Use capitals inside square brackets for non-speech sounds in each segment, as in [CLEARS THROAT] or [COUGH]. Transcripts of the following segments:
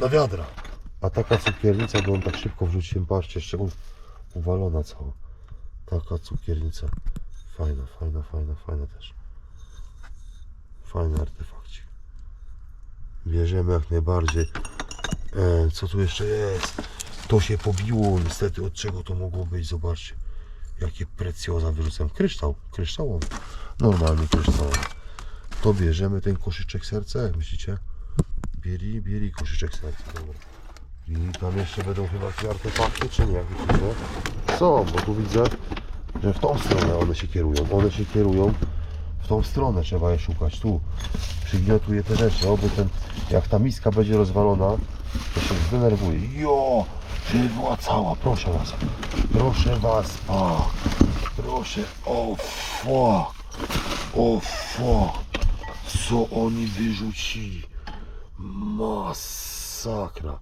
na wiadra. A taka cukiernica, bo on tak szybko wrzuciłem, patrzcie, jeszcze uwalona cała. Taka cukiernica. Fajna, fajna, fajna, fajna też. Fajny artefakcik. Bierzemy jak najbardziej. E, co tu jeszcze jest? To się pobiło niestety. Od czego to mogło być? Zobaczcie. Jakie precjoza wyrzucam. Kryształ. Kryształowy. Normalny kryształowy. To bierzemy ten koszyczek serca, jak myślicie? Bieri, bieri koszyczek serca. Dobra. I tam jeszcze będą chyba jakieś artefakty, czy nie? Widzicie? Są, bo tu widzę, że w tą stronę one się kierują. One się kierują w tą stronę, trzeba je szukać. Tu przygniotuje te rzeczy, oby ten, jak ta miska będzie rozwalona, to się zdenerwuje. Jo! Czy była cała, proszę was. Proszę was, a, proszę, o fuck, o fuck, co oni wyrzucili. Masakra.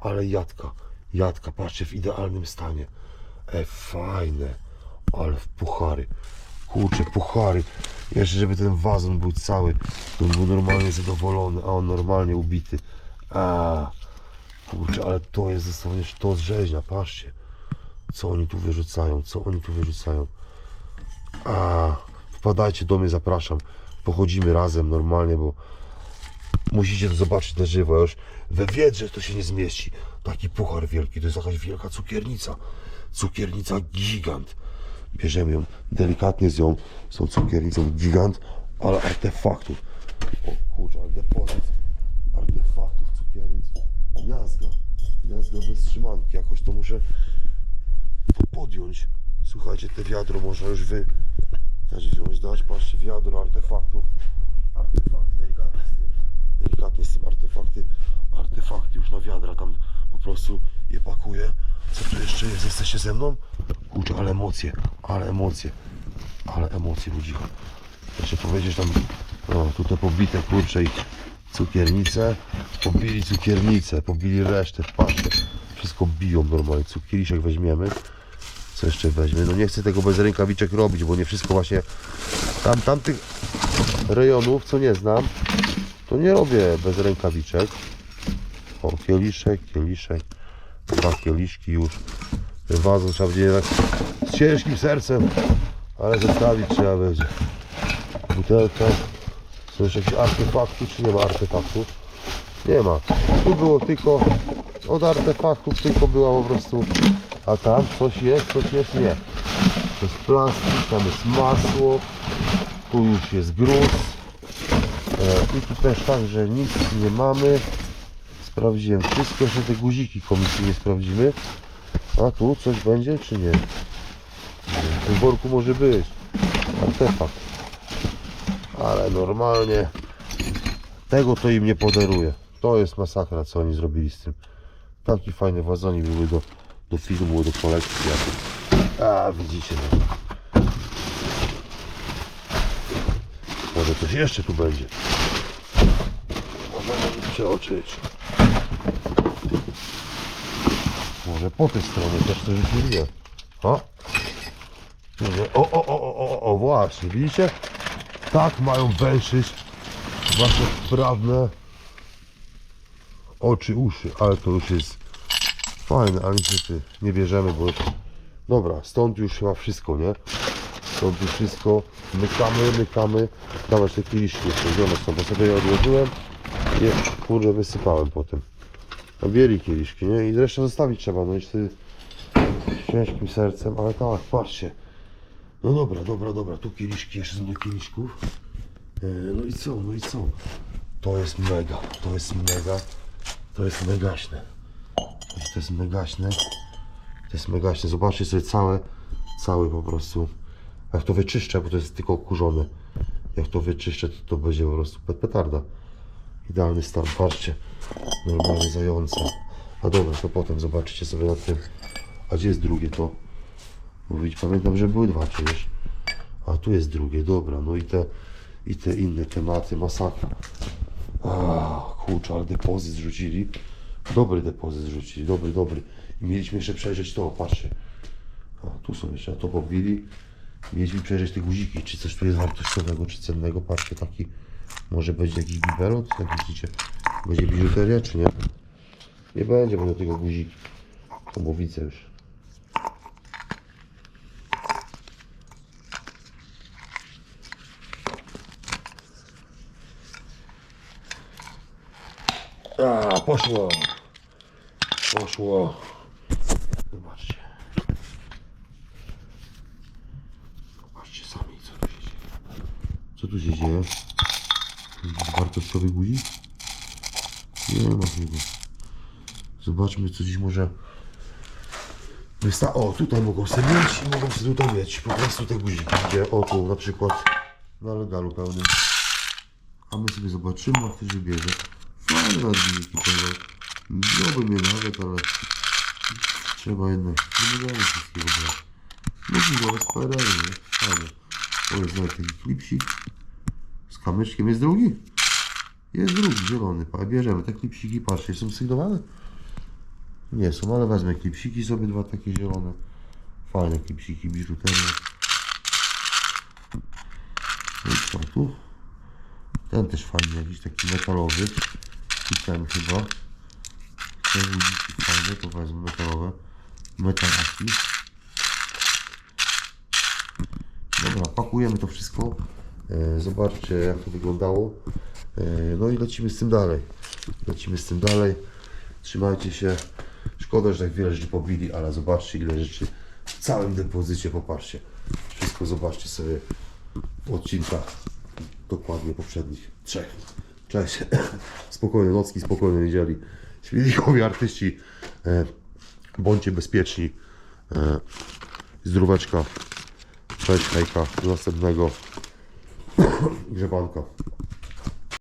Ale jadka, jadka, patrzcie, w idealnym stanie. E, fajne, ale w puchary. Kurczę, puchary. Jeszcze, żeby ten wazon był cały, to był normalnie zadowolony, a on normalnie ubity. A, kurczę, ale to jest dosłownie to z rzeźnia, patrzcie. Co oni tu wyrzucają, co oni tu wyrzucają. A, wpadajcie do mnie, zapraszam. Pochodzimy razem normalnie, bo musicie to zobaczyć na żywo. Już we wiedrze to się nie zmieści. Taki puchar wielki, to jest jakaś wielka cukiernica. Cukiernica gigant. Bierzemy ją delikatnie z nią, z tą cukiernicą gigant, ale artefaktów. O kurczę, ale depozyt artefaktów cukiernic. Jazga. Jazga bez trzymanki. Jakoś to muszę podjąć. Słuchajcie, te wiadro można już wy też wziąć, dać. Patrzcie, wiadro artefaktów. Artefakty, delikatnie z tym. Delikatnie z tym artefakty. Artefakty już na wiadra tam po prostu je pakuję. Co tu jeszcze jest? Jesteście ze mną? Kurczę, ale emocje, ale emocje. Ale emocje ludzi. Jeszcze powiedzieć tam, no tutaj pobite kurcze i cukiernice. Pobili cukiernice, pobili resztę, patrzcie. Wszystko biją normalnie. Cukieriszek weźmiemy. Co jeszcze weźmie? No nie chcę tego bez rękawiczek robić, bo nie wszystko właśnie tam, tamtych rejonów, co nie znam, to nie robię bez rękawiczek. O, kieliszek, kieliszek, dwa kieliszki już. Wazon trzeba będzie jednak z ciężkim sercem, ale zostawić trzeba będzie. Butelka. Są jeszcze jakieś artefakty, czy nie ma artefaktów? Nie ma. Tu było tylko od artefaktów tylko była po prostu. A tam coś jest, coś jest nie. To jest plastik, tam jest masło, tu już jest gruz. E, I tu też tak, że nic nie mamy. Sprawdziłem wszystko, jeszcze te guziki komisji sprawdzimy. A tu coś będzie czy nie? W tym worku może być. Artefakt. Ale normalnie tego to im nie podaruję. To jest masakra, co oni zrobili z tym. Taki fajny wazonik były do, do filmu, do kolekcji. A widzicie. No. Może coś jeszcze tu będzie. Możemy przeoczyć. Może po tej stronie też coś rzucili. O! O, o, o, o, o, o, właśnie, widzicie? Tak mają węszyć wasze sprawne oczy, uszy, ale to już jest fajne, ale niestety nie bierzemy, bo dobra, stąd już chyba wszystko, nie? Stąd już wszystko, mykamy, mykamy, dawać te kieliszki jeszcze wziąłem stąd, bo sobie je odłożyłem i je, kurde wysypałem potem. A bieli kieliszki, nie? I zresztą zostawić trzeba, no i wtedy z ciężkim sercem, ale tak, patrzcie. No dobra, dobra, dobra, tu kieliszki, jeszcze są do kieliszków. E, No i co, no i co? To jest mega, to jest mega, to jest megaśne. To jest megaśne, to jest megaśne. Zobaczcie sobie całe, całe po prostu. Jak to wyczyszczę, bo to jest tylko kurzone. Jak to wyczyszczę, to to będzie po prostu pet- petarda. Idealny stan, patrzcie. Normalnie zające. A dobra, to potem zobaczycie sobie na tym. A gdzie jest drugie to? Mówić, pamiętam, że były dwa przecież. A tu jest drugie, dobra. No i te, i te inne tematy, masakra. A, kurczę, ale depozyt zrzucili. Dobry depozyt zrzucili, dobry, dobry. I mieliśmy jeszcze przejrzeć to, patrzcie. A, tu są jeszcze, a to pobili. Mieliśmy przejrzeć te guziki, czy coś tu jest wartościowego, czy cennego. Patrzcie, taki, może będzie jakiś biberot, jak widzicie. Będzie biżuteria, czy nie? Nie będzie będą tego guziki. Obowice już. A, poszło. Poszło. Zobaczcie. Zobaczcie sami, co tu się dzieje. Co tu się dzieje? Wartościowy guzik? Nie ma chyba. Zobaczmy, co dziś może... Wysta o, tutaj mogą sobie mieć i mogą sobie tutaj mieć. Po prostu te guziki, gdzie o tu na przykład na legalu pełnym. A my sobie zobaczymy, jak ktoś wybierze. Fajne guziki pełne. Wziąłbym je nawet, ale trzeba jednak, nie będziemy wszystkiego brać. No gigowe z PRL, nie? Fajne. O, jest nawet taki klipsik. Z kamyczkiem jest drugi? Jest drugi, zielony. Bierzemy te klipsiki, patrzcie, są sygnowane? Nie są, ale wezmę klipsiki sobie, dwa takie zielone. Fajne klipsiki. No i co tu? Ten też fajny, jakiś taki metalowy. I ten chyba. Te ludziki fajne, to wezmę metalowe. Metalaki. Dobra, pakujemy to wszystko. E, Zobaczcie jak to wyglądało. E, No i lecimy z tym dalej. Lecimy z tym dalej. Trzymajcie się. Szkoda, że tak wiele rzeczy pobili, ale zobaczcie ile rzeczy w całym depozycie. Popatrzcie. Wszystko zobaczcie sobie w odcinkach dokładnie poprzednich trzech. Cześć. [CLEARS THROAT] Spokojne nocki, spokojne niedzieli. Śmielikowi artyści. E, bądźcie bezpieczni. E, zdróweczka. Cześć, hejka. Do następnego [CLEARS THROAT] grzebanka.